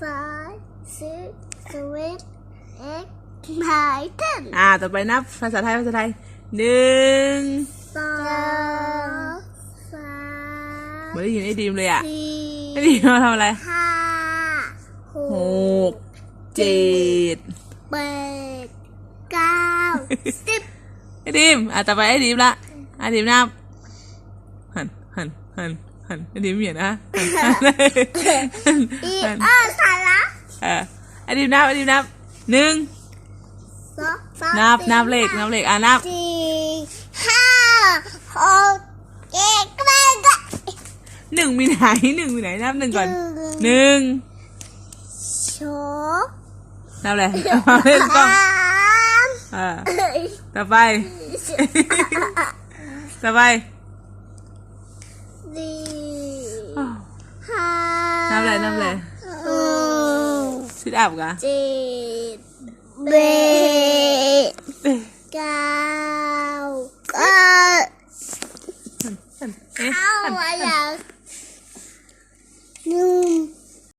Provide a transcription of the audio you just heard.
five six seven eight nine ten อ่า ต่อไปนับภาษาไทย ภาษาไทยหนึ่งสองสามไม่ได้ยินไอ้ดีมเลยอะสี่ไอ้ดีมมาทำอะไรห้าหหกกเจ็ดแปดเก้าสิบไอ้ดีมอะต่อไปไอ้ดีมละไอ้ดีมนับหันหันหันหันไอ้ดีมเหมียนนะหันหันอีหัน เออสาระ เอ อไอ้ดีมนับไอ้ดีมนับหนึ่งสองสามนับสี่นับเลขนับเลขอะนับสี่ห้าหกเจ็ดแปดเก้าหนึ่งมีไหนหนึ่งมีไหนนับหนึ่งก่อนหหนึ่งนึ่งสองนับเลยเอาเล่นกล้องสามอ่าต่อไป ต่อไปสี่ห้านับเลยนับเลยหก ซิดอัพกะเจ็ดแปดเก้าเก้าเอ๊ะเอาหันอะหันไรหนึ่ง